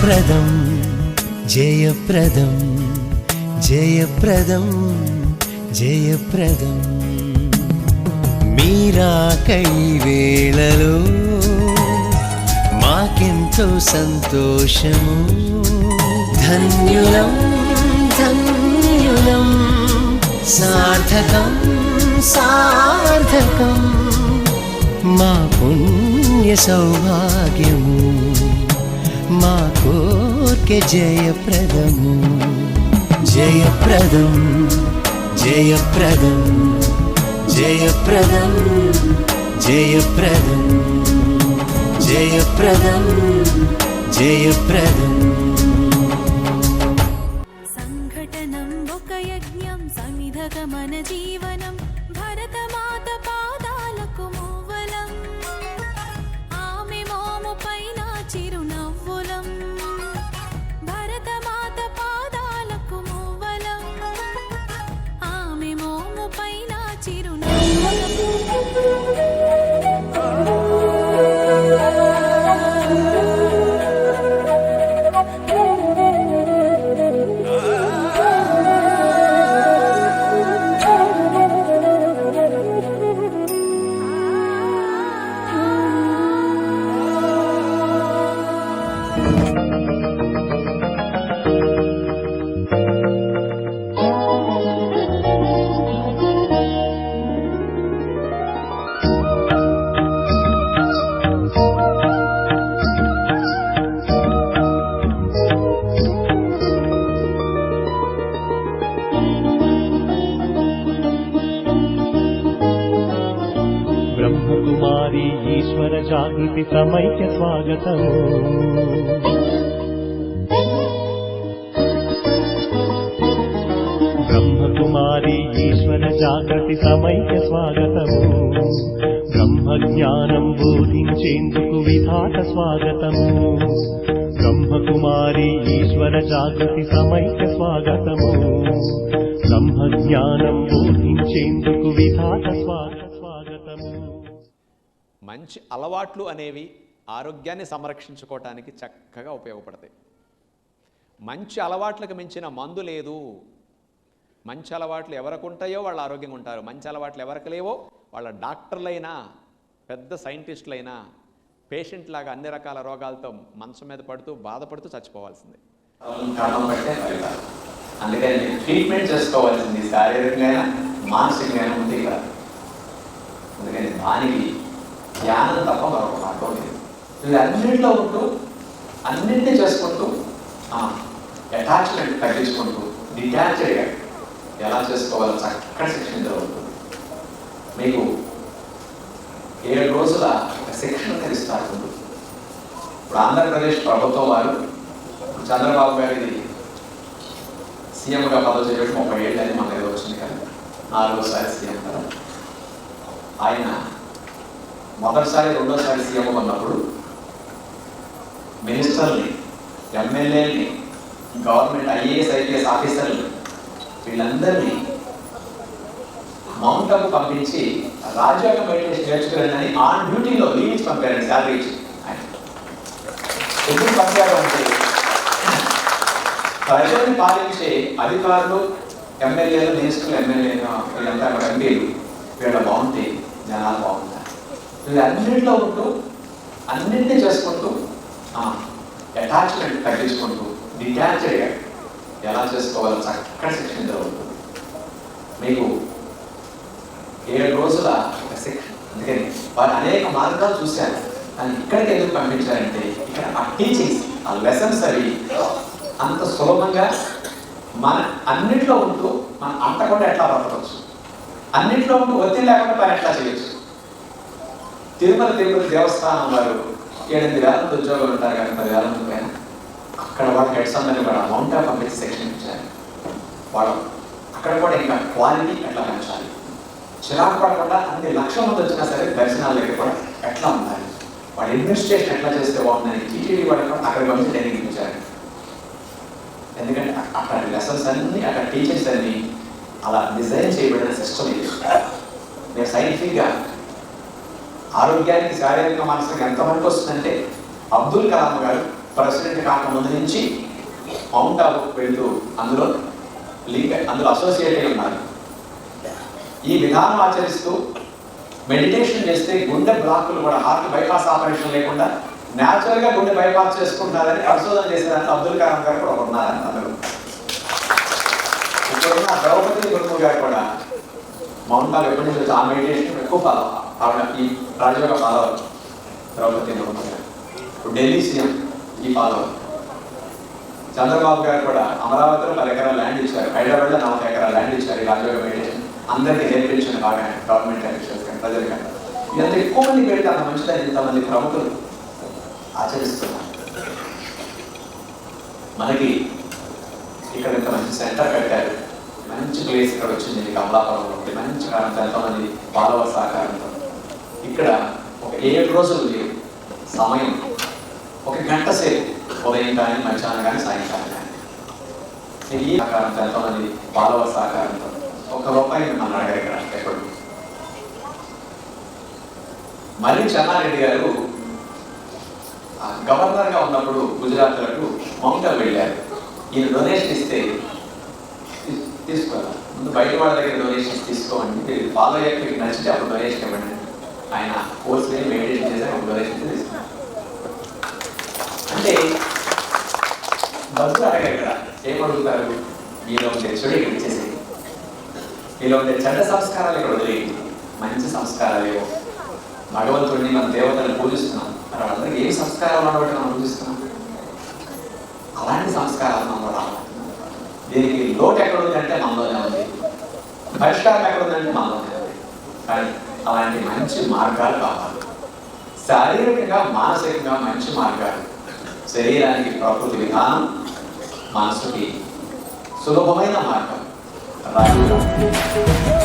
జయప్రదం జయప్రదం జయప్రదం జయప్రదం. మీరా కై వేళలో మాకెంతో సంతోషము. ధన్యులం ధన్యులం సార్థకం సార్థకం. మా పుణ్య సౌభాగ్యము. మా కోర్కె జయప్రదము. జయప్రదం జయప్రదం జయప్రదం జయప్రదం జయప్రదం జయప్రదం. బ్రహ్మకుమారి జాగృతి సమైక్య స్వాగతము బ్రహ్మకుమారి ఈశ్వర జాగృతి సమైక్య స్వాగతము బ్రహ్మ జ్ఞానం బోధించేందుకు విధాత స్వాగతము బ్రహ్మకుమారి ఈశ్వర జాగృతి సమైక్య స్వాగతము బ్రహ్మ మంచి అలవాట్లు అనేవి ఆరోగ్యాన్ని సంరక్షించుకోవటానికి చక్కగా ఉపయోగపడతాయి. మంచి అలవాట్లకు మించిన మందు లేదు. మంచి అలవాట్లు ఎవరికి ఉంటాయో వాళ్ళు ఆరోగ్యంగా ఉంటారు. మంచి అలవాట్లు ఎవరికి లేవో వాళ్ళ డాక్టర్లైనా పెద్ద సైంటిస్టులైనా పేషెంట్ లాగా అన్ని రకాల రోగాలతో మంచం మీద పడుతూ బాధపడుతూ చచ్చిపోవాల్సిందే. అందుకని ట్రీట్మెంట్ చేసుకోవాల్సింది శారీరకంగా మానసికంగా కాదు అందుకని దానికి ధ్యానం తప్ప మరొక మార్గం లేదు. మీరు అన్నింటిలో ఉంటూ అన్నింటినీ చేసుకుంటూ అటాచ్మెంట్ తగ్గించుకుంటూ డిటాచ్డ్గా ఎలా చేసుకోవాలో చక్కటి శిక్షణ జరుగుతుంది మీకు ఏడు రోజుల ఒక శిక్షణ ఇస్తారు ఇప్పుడు ఆంధ్రప్రదేశ్ ప్రభుత్వం వారు చంద్రబాబు గారిది సీఎంగా పదవి చేయడం ముప్పై ఏళ్ళు అని మన ఏదో వచ్చింది కదా నాలుగోసారి సీఎం కదా. ఆయన మొదటిసారి రెండోసారి సీఎం ఉన్నప్పుడు మినిస్టర్ని ఎమ్మెల్యేని గవర్నమెంట్ ఐఏఎస్ ఐపీఎస్ ఆఫీసర్లు వీళ్ళందరినీ మౌంట్ పంపించి రాజ్యాంగ మెడిటేషన్ నేర్చుకుని ఆన్ డ్యూటీలో లీవ్ ఇచ్చి పంపారండి శాలరీ ఇచ్చి. ఎందుకు పంపారు అంటే ప్రజల్ని పాలించే అధికారులు ఎమ్మెల్యేలు మినిస్టర్లు ఎమ్మెల్యే వీళ్ళంతా ఎంపీలు వీళ్ళ బాగుంటే జనాలు బాగుంటారు. వీళ్ళన్నింటిలో ఉంటూ అన్నింటినీ చేసుకుంటూ అటాచ్మెంట్ తగ్గించుకుంటూ డిటాచ్డ్గా ఎలా చేసుకోవాలో చక్కటి శిక్షణ జరుగుతుంది. మీకు ఏడు రోజుల ఒక శిక్షణ అందుకని వారు అనేక మార్గాలు చూశారు. కానీ ఇక్కడికి ఎందుకు పంపించారంటే ఇక్కడ ఆ టీచింగ్స్ ఆ లెసన్స్ అవి అంత సులభంగా మన అన్నింటిలో ఉంటూ మనం అంతకుండా ఎట్లా బ్రతకవచ్చు అన్నింటిలో ఉంటూ ఒత్తిడి లేకుండా పని ఎట్లా చేయొచ్చు? తిరుమల తిరుపతి దేవస్థానం వారు ఏడెనిమిది వేల మంది ఉద్యోగులు ఉంటారు కానీ పది వేల మంది పైన. అక్కడ వాళ్ళకి హెడ్స్ అందరినీ కూడా అమౌంట్ ఆఫ్ పంపించి సెక్షన్ ఇచ్చారు. వాళ్ళు అక్కడ కూడా ఇంకా క్వాలిటీ ఎట్లా పెంచాలి? చిరాకు పడకుండా అన్ని లక్షల మంది వచ్చినా సరే దర్శనాల దగ్గర కూడా ఎట్లా ఉండాలి? వాడు ఇన్వెస్టిగేషన్ ఎట్లా చేస్తే బాగుందని టీటీడీ వాళ్ళు అక్కడ పంపించి ట్రైనింగ్ ఇచ్చారు. ఎందుకంటే అక్కడ లెసన్స్ అన్ని అక్కడ టీచర్స్ అన్ని అలా డిజైన్ చేయబడిన సిస్టమ్ ఇది. నేను సైంటిఫిక్గా ఆరోగ్యానికి శారీరక మానసిక ఎంత వరకు వస్తుందంటే అబ్దుల్ కలాం గారు ప్రెసిడెంట్ కాకముందు నుంచి మౌంట్ ఆబు వెళ్తూ అందులో లింక్ అందులో అసోసియేట్ అయి ఉన్నారు. ఈ విధానం ఆచరిస్తూ మెడిటేషన్ చేస్తే గుండె బ్లాకులు కూడా హార్ట్ బైపాస్ ఆపరేషన్ లేకుండా న్యాచురల్గా గుండె బైపాస్ చేసుకుంటారని పరిశోధన చేసేదానికి అబ్దుల్ కలాం గారు కూడా ఉన్నారని అందరూ. ఇప్పుడున్న ద్రౌపది ముర్ము గారు కూడా మౌంట్ ఆబు ఎప్పటి నుంచి ఆ మెడిటేషన్ ఎక్కువ ఫాలో ఆవిడ ఈ రాజుగారు ఫాలో ద్రౌపది ఇప్పుడు ఢిల్లీ సీఎం ఈ ఫాలో చంద్రబాబు గారు కూడా అమరావతిలో పది ఎకరాల ల్యాండ్ ఇచ్చారు. హైదరాబాద్లో నలభై ఎకరాల ల్యాండ్ ఇచ్చారు రాజుగా రాజయోగ మెడిటేషన్ అందరికీ నేర్పించిన బాగా గవర్నమెంట్ కానీ ప్రజలు కానీ ఇదంతా ఎక్కువ మంది పెడితే అంత మంచిదని ఇంతమంది ప్రముఖులు ఆచరిస్తున్నారు. మనకి ఇక్కడ ఇంత మంచి సెంటర్ కట్టారు. మంచి ప్లేస్ ఇక్కడ వచ్చింది ఇది ఉంది. మంచి కారణంతో ఎంతోమంది ఫాలోవర్స్ సహకారంతో ఇక్కడ ఒక ఏడు రోజులు లేవు. సమయం. ఒక గంట సేపు. ఉదయం కానీ మధ్యాహ్నం కానీ సాయంకాలం కానీ. ఈ సహకారంతో ఎంతోమంది బాలవ సహకారంతో ఒక రూపాయి మిమ్మల్ని అడగారు ఇక్కడ. ఎప్పుడు మరి చెన్నారెడ్డి గారు గవర్నర్గా ఉన్నప్పుడు గుజరాత్లకు లకు ఆబు వెళ్ళారు. ఈయన డొనేషన్ ఇస్తే తీసుకోవాలి ముందు బయట వాళ్ళ దగ్గర డొనేషన్స్ తీసుకోండి మీరు ఫాలో అయ్యాక మీకు నచ్చితే అప్పుడు డొనేషన్ ఇవ్వండి. ఆయన కోర్స్ మెడిటేషన్ చేసి ఒక డొనేషన్ తీసుకున్నారు అంటే బస్సు అడగారు ఇక్కడ. ఏమడుగుతారు మీలో ఉండే చెడు ఇక్కడ ఇచ్చేసి. మీలో ఉండే చెడ్డ సంస్కారాలు ఇక్కడ వదిలేయండి. మంచి సంస్కారాలు భగవంతుడిని మన దేవతలను పూజిస్తున్నాం. మరి వాళ్ళందరికీ ఏ సంస్కారాలు అనబట్టి మనం పూజిస్తున్నాం? అలాంటి సంస్కారాలు మనలో రావాలి దీనికి లోటు ఎక్కడ ఉందంటే మనలోనే ఉంది. పరిష్కారం ఎక్కడ ఉందంటే మనలోనే ఉంది. కానీ అలాంటి మంచి మార్గాలు కావాలి. శారీరకంగా మానసికంగా మంచి మార్గాలు. శరీరానికి ప్రకృతి విధానం మనసుకి సులభమైన మార్గం. రాజు